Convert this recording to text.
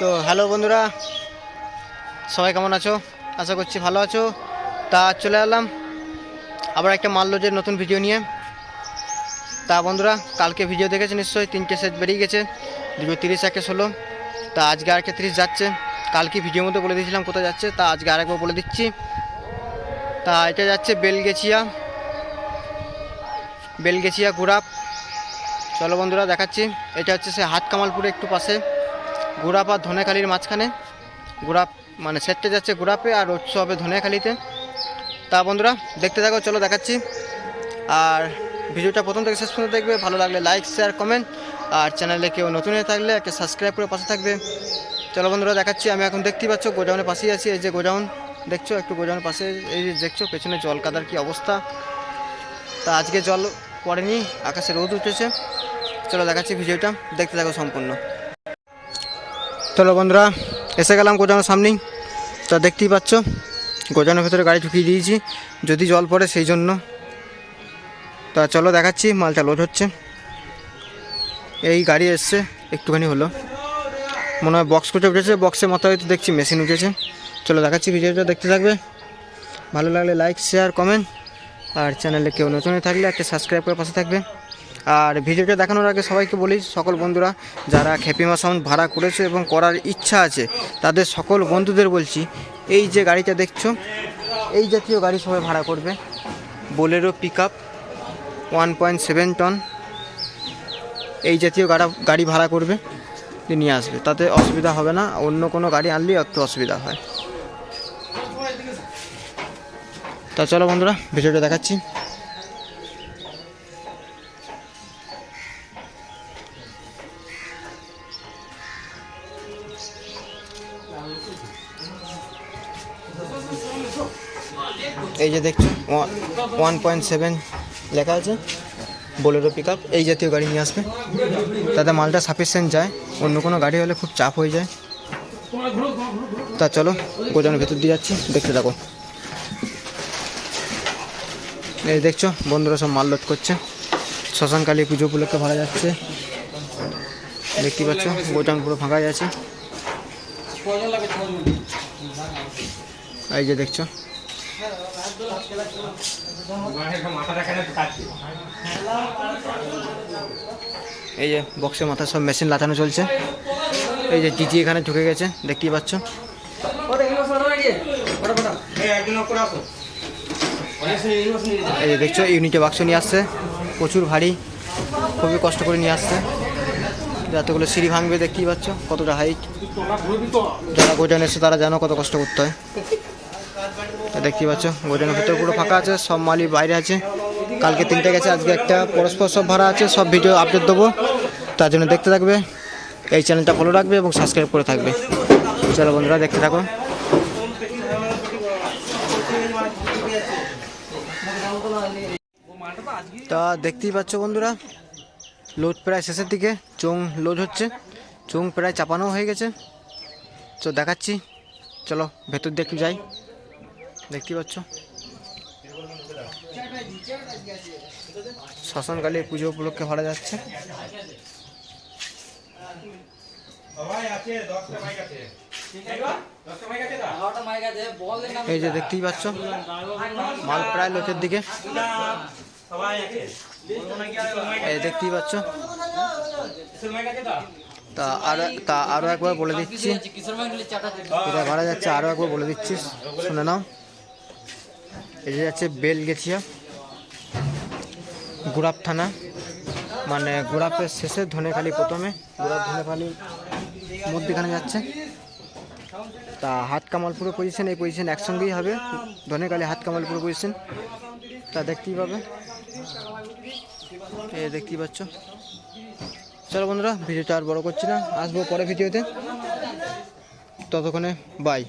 তো হ্যালো বন্ধুরা, সবাই কেমন আছো? আশা করছি ভালো আছো। তা চলে এলাম আবার একটা মাল্যজের নতুন ভিডিও নিয়ে। তা বন্ধুরা, কালকে ভিডিও দেখেছে নিশ্চয়ই, তিনটে সেট বেরিয়ে গেছে, দুটো তিরিশ, একে ষোলো। তা আজকে আরেকটা তিরিশ যাচ্ছে? কালকে ভিডিওর মধ্যে বলে দিয়েছিলাম কোথায় যাচ্ছে, তা আজকে আরেকবার বলে দিচ্ছি। তা এটা যাচ্ছে বেলগেছিয়া বেলগেছিয়া গুড়াপ চলো বন্ধুরা, দেখাচ্ছি। এটা হচ্ছে সে হাত কামালপুরে একটু পাশে। গুড়াপ আর ধনেখালির মাঝখানে। গুড়াপ মানে সেটটা যাচ্ছে গুড়াপে আর উৎস হবে ধনেখালিতে। তা বন্ধুরা, দেখতে থাকো, চলো দেখাচ্ছি। আর ভিডিওটা প্রথম থেকে শেষ পর্যন্ত দেখবে। ভালো লাগলে লাইক শেয়ার কমেন্ট আর চ্যানেলে কেউ নতুন হয়ে থাকলে একটা সাবস্ক্রাইব করে পাশে থাকবে। চলো বন্ধুরা, দেখাচ্ছি। আমি এখন দেখতেই পাচ্ছ গোডাউনের পাশেই আছি। এই যে গোডাউন, দেখছ? একটু গোডাউনের পাশে এই যে দেখছ? পেছনে জল কাদার কি অবস্থা? তা আজকে জল পড়েনি, আকাশে রোদ উঠেছে। চলো দেখাচ্ছি ভিডিওটা। দেখতে থাকো সম্পূর্ণ। চলো বন্ধুরা, এসে গেলাম গোডাউনের সামনেই। তা দেখতেই পাচ্ছ গোডাউনের ভেতরে গাড়ি ঢুকিয়ে দিয়েছি, যদি জল পড়ে সেই জন্য। তা চলো দেখাচ্ছি, মালটা লোড হচ্ছে। এই গাড়ি এসছে, একটুখানি হলো। মনে হয় বক্স কুটে উঠেছে বক্সের মাথায় হয়তো দেখছি মেশিন উঠেছে। চলো দেখাচ্ছি ভিডিওটা, দেখতে থাকবে। ভালো লাগলে লাইক শেয়ার কমেন্ট আর চ্যানেলে কেউ নতুন থাকলে একটা সাবস্ক্রাইব করে পাশে থাকবে। আর ভিডিওটা দেখানোর আগে সবাইকে বলি, সকল বন্ধুরা, যারা খ্যাপিমা সাউন্ড ভাড়া করেছে এবং করার ইচ্ছা আছে, তাদের সকল বন্ধুদের বলছি, এই যে গাড়িটা দেখছ, এই জাতীয় গাড়ি সবাই ভাড়া করবে। Bolero pick up one point seven ton, এই জাতীয় গাড়া, গাড়ি ভাড়া করবে নিয়ে আসবে। তাতে অসুবিধা হবে না, অন্য কোনো গাড়ি আনলেই একটু অসুবিধা হয়। তা চলো বন্ধুরা, ভিডিওটা দেখাচ্ছি। এই যে দেখছ ওয়ান পয়েন্ট সেভেন লেখা আছে বোলেরো পিক আপ এই জাতীয় গাড়ি নিয়ে আসবে। তাতে মালটা সাফিসিয়েন্ট যায়, অন্য কোনো গাড়ি হলে খুব চাপ হয়ে যায়। তা চলো গোজানোর ভেতর দিয়ে যাচ্ছি, দেখতে থাকো। এই দেখছ, বন্ধুরা সব মাল লোড করছে। শ্মশানকালী পুজো উপলক্ষে ভাড়া যাচ্ছে। দেখতে পাচ্ছ গোটাউন পুরো ফাঁকাই আছে। এই যে দেখছ। এই যে বক্সের মাথায় সব মেশিন লাগানো চলছে। এই যে ডিজি এখানে ঢুকে গেছে, দেখতেই পাচ্ছ। এই যে দেখছ ইউনিটে বাক্স নিয়ে আসছে। প্রচুর ভারী, খুবই কষ্ট করে নিয়ে আসছে। যতগুলো সিঁড়ি ভাঙবে, দেখতেই পাচ্ছ কতটা হাইট যারা গোডাউন এসে তারা জানো কত কষ্ট করতে হয়। দেখতেই পাচ্ছ গোডাউনের ভিতরে পুরো ফাঁকা আছে, সব মালই বাইরে আছে। কালকে তিনটে গেছে, আজকে একটা, পরস্পর সব ভাড়া আছে, সব ভিডিও আপডেট দেবো। তার জন্য দেখতে থাকবে, এই চ্যানেলটা ফলো রাখবে এবং সাবস্ক্রাইব করে থাকবে। চলো বন্ধুরা, দেখতে থাকো। তা দেখতেই পাচ্ছ বন্ধুরা লোড প্রায় শেষের দিকে চোং লোড হচ্ছে চোং প্রায় চাপানো হয়ে গেছে। তো দেখাচ্ছি। চলো, ভেতর দিয়ে একটু যাই। দেখতেই পাচ্ছ? শ্মশানকালী পুজো উপলক্ষে ভাড়া যাচ্ছে। এই যে দেখতেই পাচ্ছ, মাল প্রায় লোকের দিকে। দেখতেই পাচ্ছ? তা আর, তা আরও একবার বলে দিচ্ছি। কোথায় ভাড়া যাচ্ছে আরও একবার বলে দিচ্ছি। শুনে নাও। এই যে যাচ্ছে বেলগেছিয়া গুড়াপ থানা। মানে গুড়াপের শেষে ধনেখালি প্রথমে। গুড়াপ ধনেখালি মধ্যেখানে যাচ্ছে। তা হাত কামালপুরে পজিশন এই পজিশন একসঙ্গেই হবে। ধনেখালি হাত কামালপুরে পজিশন তা দেখতেই পাবে। এ দেখতেই পাচ্ছ। চলো বন্ধুরা, ভিডিওটা আর বড় করছি না। আসব পরে ভিডিওতে। ততক্ষণে বাই